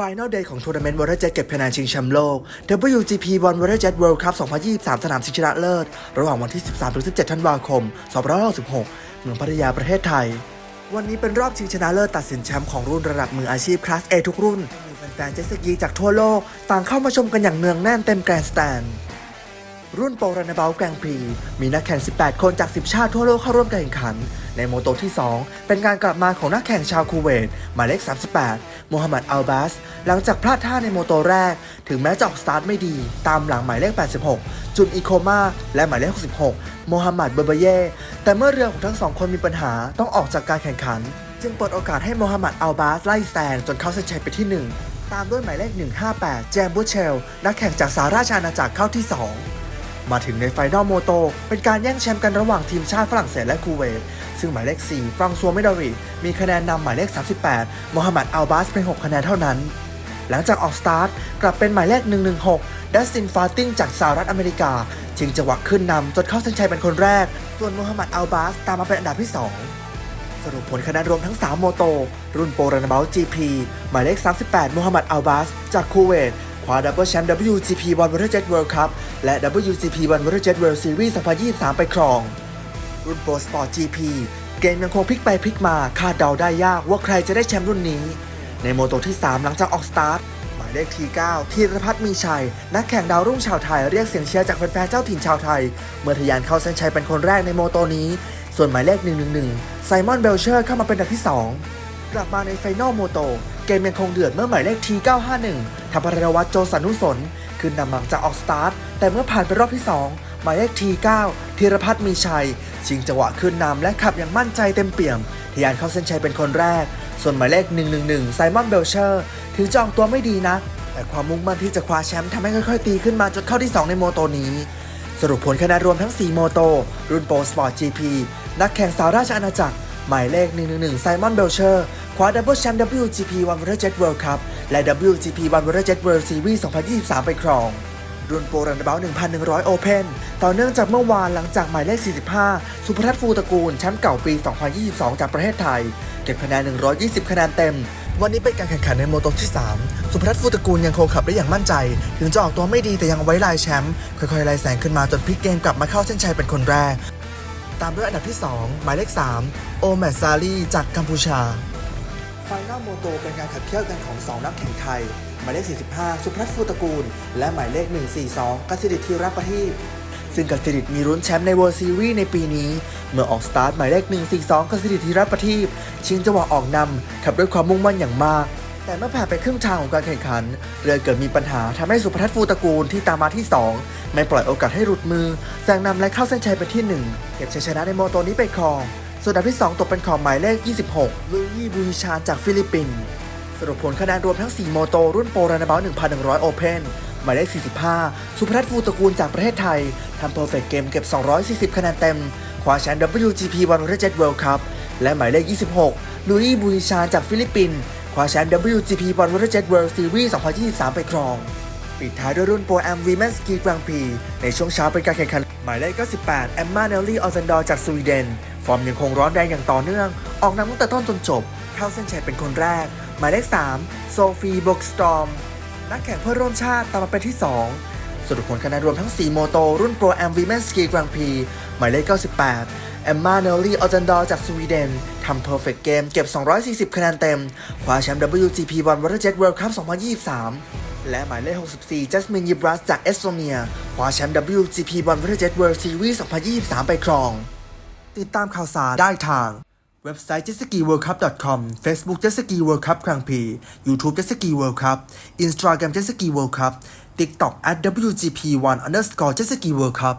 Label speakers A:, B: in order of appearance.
A: ฟแนลเดย์ของทัวร์นาเมนต์วอเตอร์เจ็ตเก็บคะแนนชิงแชมป์โลก WGP One Water Jet World Cup 2023 สนามชิงชนะเลิศ ระหว่างวันที่ 13-17 ธันวาคม 2566เมืองพัทยาประเทศไทย วันนี้เป็นรอบชิงชนะเลิศตัดสินแชมป์ของรุ่นระดับมืออาชีพคลาส A ทุกรุ่นมีแฟนๆเจ็ตสกีจากทั่วโลก ต่างเข้ามาชมกันอย่างเนืองแน่นเต็มแกรนด์สแตนด์ รุ่นโปรรันเบลแกรงพรีมีนักแข่ง 18 คนจาก 10 ชาติทั่วโลกเข้าร่วมการแข่งขัน ในโมโตที่ 2 เป็นการกลับมาของนักแข่งชาวคูเวตหมายเลข 38โมฮัมหมัดอัลบาส หลังจากพลาดท่าในโมโตแรก ถึงแม้จะออกสตาร์ทไม่ดี ตามหลังหมายเลข 86 จุนอีโคมา และหมายเลข 66 โมฮัมหมัดเบอร์เบเย่ แต่เมื่อเรือของทั้งสองคนมีปัญหาต้องออกจากการแข่งขัน จึงเปิดโอกาสให้โมฮัมหมัดอัลบาสไล่แซงจนเข้าเส้นชัยไปที่ 1 ตามด้วยหมายเลข 158 แจมบูเชล นักแข่งจากสหราชอาณาจักรเข้าที่ 2 มาถึงในไฟนอลโมโต เป็นการแย่งแชมป์กันระหว่างทีมชาติฝรั่งเศสและคูเวต ซึ่งหมายเลข 4 ฟรังซัวเมดาริมีคะแนนนำหมายเลข 38 โมฮัมหมัดอัลบาสเพียง6คะแนนเท่านั้น หลังจากออกสตาร์ทกลับเป็นหมายเลข 116 ดัสตินฟาติงจากสหรัฐอเมริกาชิงจังหวะขึ้นนำจนเข้าเส้นชัยเป็นคนแรก ส่วนโมฮัมหมัดอัลบาสตามมาเป็นอันดับที่ 2สรุปผลคะแนนรวมทั้ง 3 โมโต รุ่นโปรรนเบล GP หมายเลข 38 โมฮัมหมัดอัลบาส จากคูเวต คว้าดับเบิลแชมป์ WGP One Water Jet World Cup และ WGP One Water Jet World Series 2023 ไปครอง รุ่นโปรสปอร์ต GP เกมยังคงพลิกไปพลิกมาคาดเดาได้ยากว่าใครจะได้แชมป์รุ่นนี้ ในโมโตที่ 3 หลังจากออกสตาร์ทหมายเลขที9ธีรพัฒน์มีชัย นักแข่งดาวรุ่งชาวไทยเรียกเสียงเชียร์จากแฟนๆเจ้าถิ่นชาวไทย เมื่อทะยานเข้าเส้นชัยเป็นคนแรกในโมโตนี้ ส่วนหมายเลข 111 ไซมอนเบลเชอร์เข้ามาเป็นอันดับที่ 2 กลับมาในไฟนอลโมโต เกมยังคงเดือดเมื่อหมายเลข T951 ธพรวัตรโจสันุสนขึ้นนำหลังจากออกสตาร์ท แต่เมื่อผ่านไปรอบที่ 2 หมายเลข T9 ธีรพัฒน์มีชัย ชิงจังหวะขึ้นนำและขับอย่างมั่นใจเต็มเปี่ยมทะยานเข้าเส้นชัยเป็นคนแรก ส่วนหมายเลข 111 ไซมอนเบลเชอร์ ถึงจออกตัวไม่ดีนะ แต่ความมุ่งมั่นที่จะคว้าแชมป์ทำให้ค่อยๆ ตีขึ้นมาจนเข้าที่ 2 ในโมโตนี้ สรุปผลคะแนนรวมทั้ง 4 โมโต รุ่นโปรสปอร์ต GP นักแข่งสาวราชอาณาจักร หมายเลข 111 ไซมอนเบลเชอร์ คว้าดับเบิลแชมป์ WGP One Water Jet World Cup และ WGP One Water Jet World Series 2023 ไปครองรุ่นโปรรันเบล1,100 Open ต่อเนื่องจากเมื่อวานหลังจากหมายเลข 45 สุภทัศน์ฟูตระกูล แชมป์เก่าปี 2022 จากประเทศไทย เก็บคะแนน 120 คะแนนเต็ม วันนี้เป็นการแข่งขันในโมโตที่ 3 สุภทัศน์ฟูตระกูลยังคงขับได้อย่างมั่นใจ ถึงจะออกตัวไม่ดีแต่ยังไว้ลายแชมป์ ค่อยๆไล่แซงขึ้นมาจนพลิกเกมกลับมาเข้าเส้นชัยเป็นคนแรก ตามด้วยอันดับที่ 2 หมายเลข 3 โอแมซารีจากกัมพูชา ไฟนอลโมโตเป็นการขับเคี่ยวกันของ 2 นักแข่งไทย หมายเลข 45 สุพัฒน์ฟูตระกูล และหมายเลข 142กสิดิธีรประทีปซึ่งกสิดิมีรุ้นแชมป์ใน World Series ในปีนี้ เมื่อออกสตาร์ทหมายเลข 142กสิดิธีรประทีปชิงจังหวะออกนำขับด้วยความมุ่งมั่นอย่างมาก แต่เมื่อผ่านไปครึ่งทางของการแข่งขัน เรือเกิดมีปัญหาทำให้สุพัฒน์ฟูตระกูลที่ตามมาที่ 2 ไม่ปล่อยโอกาสให้หลุดมือแซงนำและเข้าเส้นชัยไปที่ 1 เก็บชัยชนะในโมโตนี้ไปครอง ส่วนอันดับที่ 2 ตกเป็นของหมายเลข 26 ลุยบูฮิชาจากฟิลิปปินส์สรุปผลคะแนนรวมทั้ง 4 โมโต รุ่นโปรรันเบล1,100 โอเพนหมายเลข 45 สุพรัตน์ฟูตระกูลจากประเทศไทยทำเพอร์เฟกเกมเก็บ 240 คะแนนเต็ม คว้าแชมป์ WGP One Water Jet World Cup และหมายเลข 26 ลุยบูฮิชาจากฟิลิปปินส์คว้าแชมป์ WGP One Water Jet World Series 2023 ไปครอง ปิดท้ายด้วยรุ่นโปรแอมวีแมนสกีกลางพีในช่วงเช้าเป็นการแข่งขัน หมายเลข 98 แอมมาเนลลี่ออซันดอร์จากสวีเดน ฟอร์มยังคงร้อนแรงอย่างต่อเนื่อง ออกนำตั้งแต่ต้นจนจบ เข้าเส้นชัยเป็นคนแรก หมายเลข 3 โซฟีบกสตอม นักแข่งเพื่อร่วมชาติตามมาเป็นที่ 2 สรุปผลคะแนนรวมทั้ง 4 โมโต รุ่นโปรแอมวีแมนสกีกลางพี หมายเลข 98แอมมาเนลลี่ออจันดอร์จากสวีเดนทำเพอร์เฟกต์เกมเก็บ 240 คะแนนเต็ม คว้าแชมป์ WGP One Water Jet World Cup 2023 และหมายเลข 64 จัสมินยิบรัสจากเอสโตเนีย คว้าแชมป์ WGP One Water Jet World Series 2023 ไปครอง ติดตามข่าวสารได้ทาง เว็บไซต์ jetskiworldcup.com Facebook jetski world cup ครั้งพี YouTube jetski world cup Instagram jetski world cup TikTok at wgp1 underscore jetski world cup